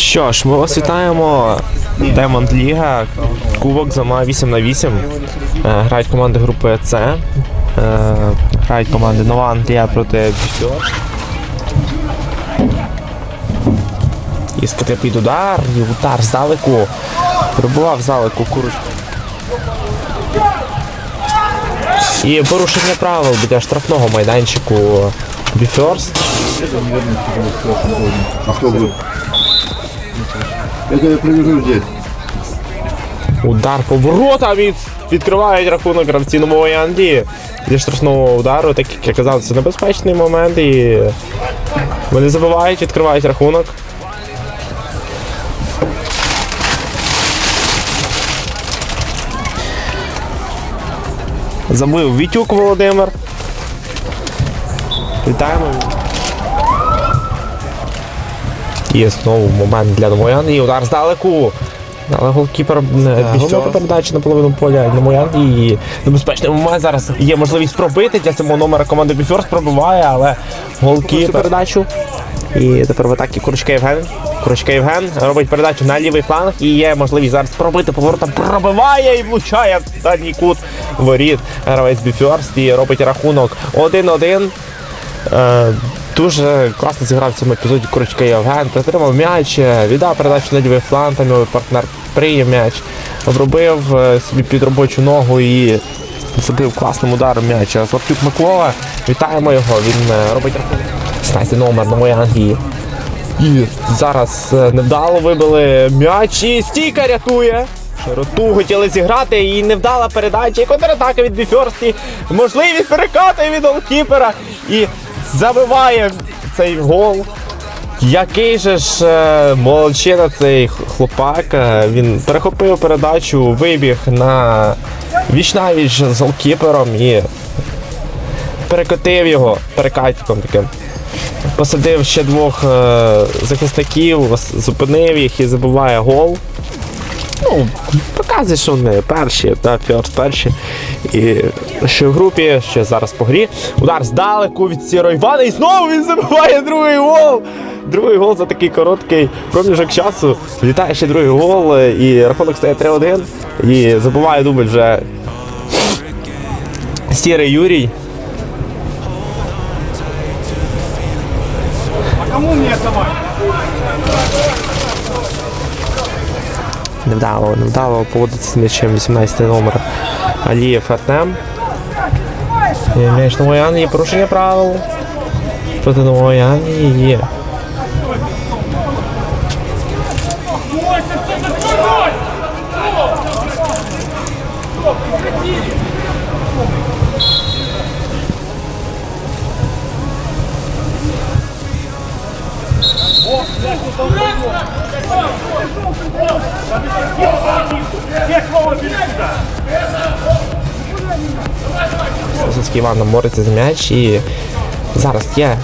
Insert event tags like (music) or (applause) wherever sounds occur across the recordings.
Що ж, ми вас вітаємо. Diamond Ліга, кубок зима 8 на 8. Е, Грають команди групи С. Е, Грають команди Нова Англія проти Бісьор. І скати під удар, і удар здалеку. Пробував здалеку куруч. І порушення правил біля штрафного майданчику Біферст. А кто будет? Это я привяжу здесь. Удар по воротам від... відкривають рахунок гравці нової Англії. Зі штрафного удару, так як я небезпечний момент і вони забивають, відкривають рахунок. Забив Вітюк Володимир. Вітаємо. І знову момент для нової Англії. Удар здалеку. Але голкіпер не головна передача на половину поля на моя і небезпечний момент зараз є можливість пробити для цього номера команди Біферс пробиває, але голкіпер передачу. І тепер в атакі Курочка Євген. Курочка Євген робить передачу на лівий фланг і є можливість зараз пробити поворотом. Пробиває і влучає в дальній кут воріт. Гравець Біферст і робить рахунок 1-1. Дуже класно зіграв в цьому епізоді Курочка Євген. Притримав м'яч, віддав передачу на лівий фланг, там його партнер прийняв м'яч, обробив е, собі під робочу ногу і забив класним ударом м'яч. А Микола, вітаємо його, він е, робить рахунок. 16 номер нової Англії. І зараз е, невдало вибили м'яч і стійка рятує. Широту хотіли зіграти і невдала передача, і контратака від Біферсті. Можливість перекати від голкіпера і забиває цей гол. Який же ж е, молодчина цей хлопак. Е, Він перехопив передачу, вибіг на вічнавіч з голкіпером і перекотив його перекатиком таким. Посадив ще двох е, захисників, зупинив їх і забиває гол. Ну, показує, що вони перші, та Фьорс перші. І ще в групі, ще зараз по грі. Удар здалеку від Сіро Івана і знову він забиває другий гол. Другий гол за такий короткий проміжок часу. Влітає ще другий гол, і рахунок стає 3-1. І забиває дубль вже Сірий Юрій. Невдало, невдало поводиться з м'ячем 18 номер Алієв Артем. М'яч нової Англії, порушення правил. Проти Англії є. Висоцький Іван бореться за м'яч і зараз є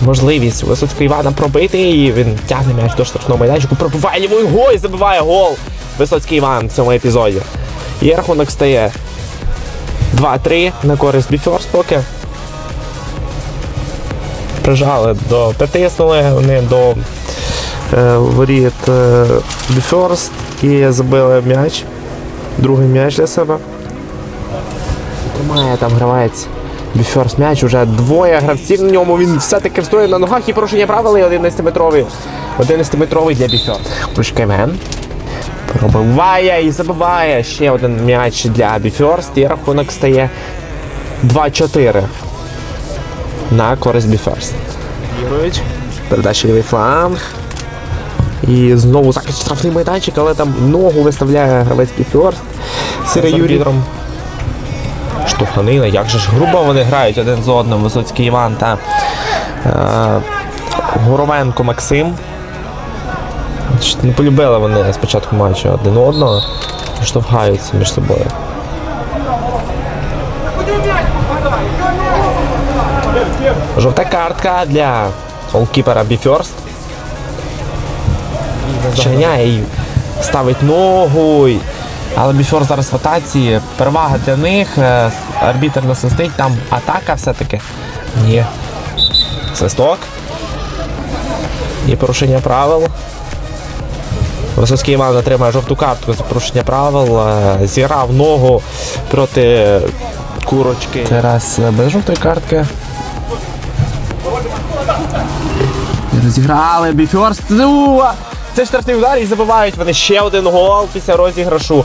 можливість Висоцького Івана пробити і він тягне м'яч до штрафного майданчику, пробиває лівою гол і забиває гол. Висоцький Іван в цьому епізоді. І рахунок стає 2-3 на користь Біферс поки. Прижали до притиснули вони до е, воріт е, Біферст і забили м'яч. Другий м'яч для себе. Тримає там гравець Біферс м'яч, уже двоє гравців на ньому. Він все-таки встоює на ногах і порушення правил 11-метровий. 11-метровий для Біферс. Кружка Пробиває і забиває ще один м'яч для Біферст. І рахунок стає 2-4 на користь Біферст. Передача лівий фланг. І знову захист штрафний майданчик, але там ногу виставляє гравець Біферст. Сире Юрій. Штовханина, як же ж грубо вони грають один з одним, Висоцький Іван та е, Горовенко Максим. Не полюбили вони спочатку матчу один одного, штовхаються між собою. Жовта картка для голкіпера Біферст. Чаняє і ставить ногу. І- Але Біфор зараз в атаці. Перевага для них. е, Арбітер не свистить, там атака все-таки. Ні. Свисток. Є порушення правил. Висоцький Іван отримає жовту картку за порушення правил. е, Зіграв ногу проти курочки. Зараз е, без жовтої картки. Розіграли Біфьорст. Це штрафний удар і забивають вони ще один гол після розіграшу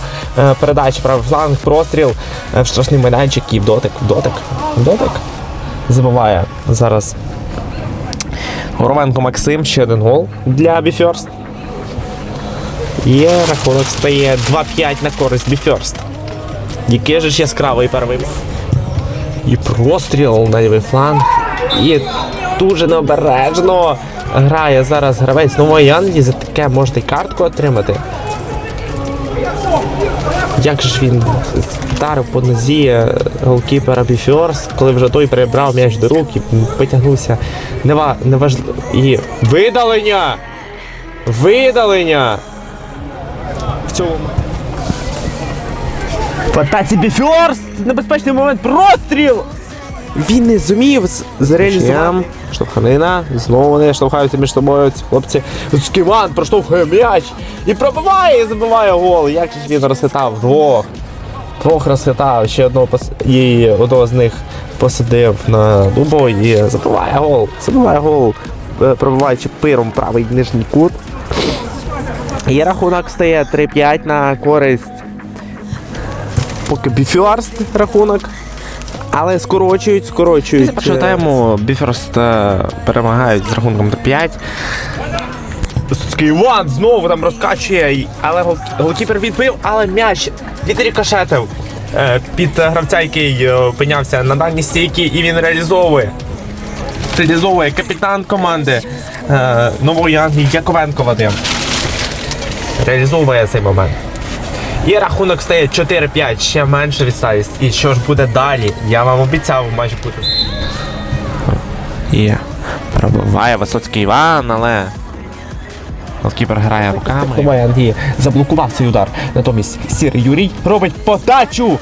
передачі правий фланг, простріл е, в штрафний майданчик і дотик, дотик, дотик. Забиває зараз Горовенко Максим, ще один гол для Біфьорст. Є рахунок стає 2-5 на користь Біфьорст. Який же ж яскравий перший. І простріл на лівий фланг. І дуже необережно грає зараз гравець нової Англії. За таке можна й картку отримати. Як же ж він вдарив по нозі е, голкіпера Біфіорс, коли вже той перебрав м'яч до рук і потягнувся. Нева, неваж... І видалення! Видалення! В цьому. В атаці Біфьорс! Небезпечний момент простріл! Він не зумів зреалізувати. Штовханина. Знову вони штовхаються між собою. Ці хлопці. Сківан проштовхує м'яч і пробиває і забиває гол. Як же він розхитав двох. Двох розхитав, ще одного пос... і одного з них посадив на дубо і забиває гол. Забиває гол, е, пробиваючи пиром правий нижній кут. І рахунок стає 3-5 на користь. Поки Біфюарст рахунок. Але скорочують, скорочують. Після першого тайму Біферст е, перемагають з рахунком 3-5. Висоцький Іван знову там розкачує, але голкіпер відбив, але м'яч відрікошетив е, під е, гравця, який е, опинявся на дальній стійці, і він реалізовує. Реалізовує капітан команди е, Нової Англії Яковенко Вадим. Реалізовує цей момент. І рахунок стає 4-5, ще менше відставість. І що ж буде далі? Я вам обіцяв матч буде. І пробиває Висоцький Іван, але голкіпер грає руками. Андрій заблокував цей удар. Натомість Сірий Юрій робить подачу.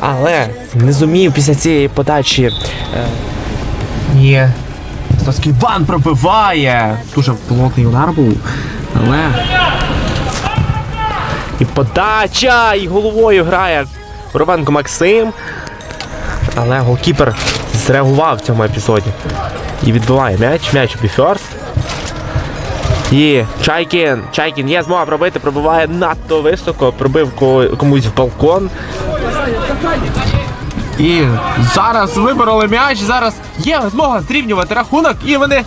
Але не зумів після цієї подачі. Е, ні. Висоцький Іван пробиває. Дуже плотний удар був. Але і подача! І головою грає Ровенко Максим. Але голкіпер зреагував в цьому епізоді. І відбиває м'яч, м'яч Біферст. І Чайкін. Чайкін є змога пробити, пробиває надто високо, пробив комусь в балкон. І зараз вибороли м'яч, зараз є змога зрівнювати рахунок, і вони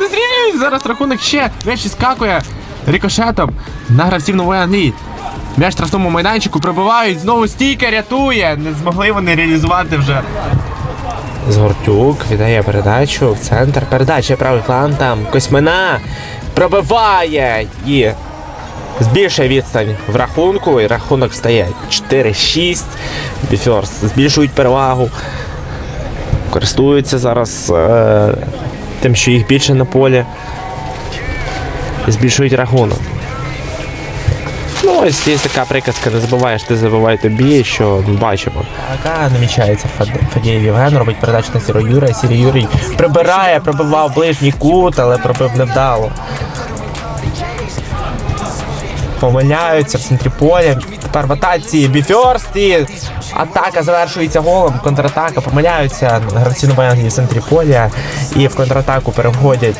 не зрівнюють. Зараз рахунок ще м'яч іскакує рикошетом на гравців нової Англії. М'яч штрафному майданчику пробивають, знову стійка рятує. Не змогли вони реалізувати вже. Згортюк віддає передачу в центр. Передача правий фланг там. Косьмина пробиває і збільшує відстань в рахунку. І рахунок стає 4-6. Біферс збільшують перевагу. Користуються зараз е, тим, що їх більше на полі. Збільшують рахунок. Ну, ось є така приказка, не забуваєш, ти забувай тобі, що ми бачимо. Така намічається Фад- Фадієв Євген, робить передачу на Сіро Юрія. Сірі Юрій прибирає, пробивав ближній кут, але пробив невдало. Помиляються в центрі поля. Тепер в атаці Біфьорст атака завершується голом. Контратака помиляються гравці нової Англії в центрі поля і в контратаку переходять.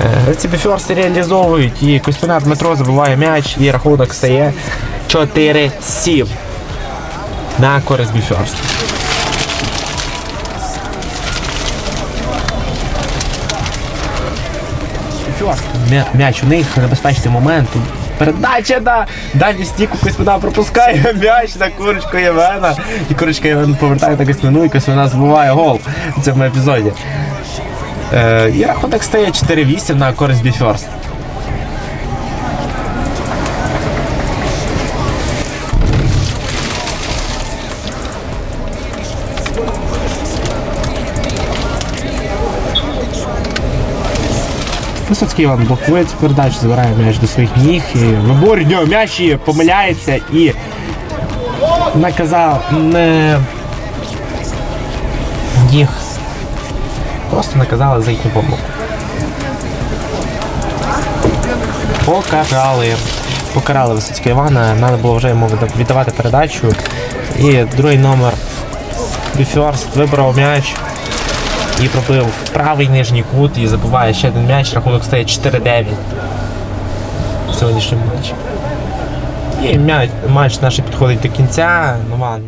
Е, Гравці Біфьорст реалізовують і Костяна Дмитро забиває м'яч і рахунок стає 4-7 на користь Біфьорст. М'я- М'яч у них небезпечний момент. Передача на дальню стійку Косьмина пропускає (laughs) м'яч на курочку Євгена. І курочка Євген повертає на Косьмину, і Косьмина збиває гол в цьому епізоді. Е, і рахунок стає 4-8 на користь Біферст. Висоцький Іван блокує цю передачу, забирає м'яч до своїх ніг і виборює м'яч і помиляється і наказав не їх. Просто наказали за їхню помилку. Покарали. покарали Висоцького Івана, треба було вже йому віддавати передачу. І другий номер Біфьорст вибрав м'яч і пробив правий нижній кут і забуває ще один м'яч, рахунок стає 4-9 в сьогоднішньому матчі. І матч наш підходить до кінця. Нован